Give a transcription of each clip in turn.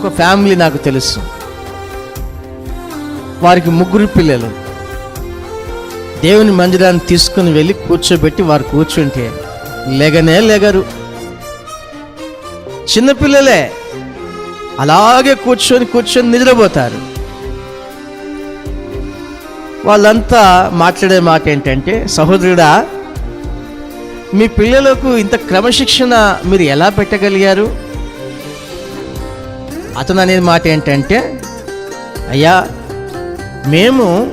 ఒక ఫ్యామిలీ నాకు తెలుసు. వారికి ముగ్గురు పిల్లలు. దేవుని మందిరాన్ని తీసుకుని వెళ్ళి కూర్చోబెట్టి వారు కూర్చుంటే లెగనే లెగరు. చిన్నపిల్లలే అలాగే కూర్చొని కూర్చొని నిద్రపోతారు. వాళ్ళంతా మాట్లాడే మాట ఏంటంటే సహోదరుడా మీ పిల్లలకు ఇంత క్రమశిక్షణ మీరు ఎలా పెట్టగలిగారు? అతను అనేది మాట ఏంటంటే అయ్యా మేము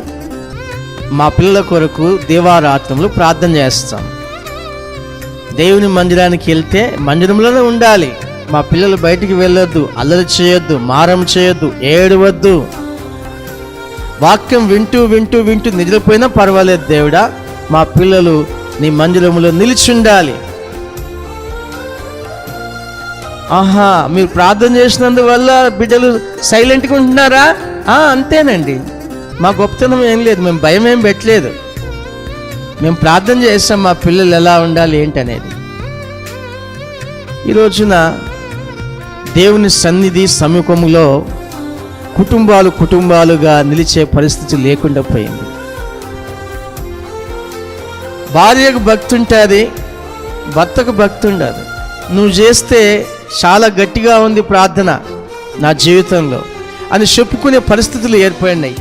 మా పిల్లల కొరకు దేవారాత్రములు ప్రార్థన చేస్తాం. దేవుని మందిరానికి వెళ్తే మందిరంలోనే ఉండాలి. మా పిల్లలు బయటికి వెళ్ళొద్దు అల్లరి చేయొద్దు మారం చేయొద్దు ఏడవద్దు. వాక్యం వింటూ వింటూ వింటూ నిద్రపోయినా పర్వాలేదు దేవుడా మా పిల్లలు నీ మందిరంలో నిలిచి ఉండాలి. ఆహా మీరు ప్రార్థన చేసినందువల్ల బిడ్డలు సైలెంట్గా ఉంటున్నారా? ఆ, అంతేనండి. మా గొప్పతనం ఏం లేదు మేము భయం ఏం పెట్టలేదు. మేము ప్రార్థన చేస్తాం మా పిల్లలు ఎలా ఉండాలి ఏంటనేది. ఈ రోజున దేవుని సన్నిధి సమీపంలో కుటుంబాలు కుటుంబాలుగా నిలిచే పరిస్థితి లేకుండా పోయింది. భార్యకు భక్తి ఉంటుంది భర్తకు భక్తి ఉండదు నువ్వు చేస్తే చాలా గట్టిగా ఉంది ప్రార్థన నా జీవితంలో. అని చెప్పుకునే పరిస్థితులు ఏర్పడినాయి.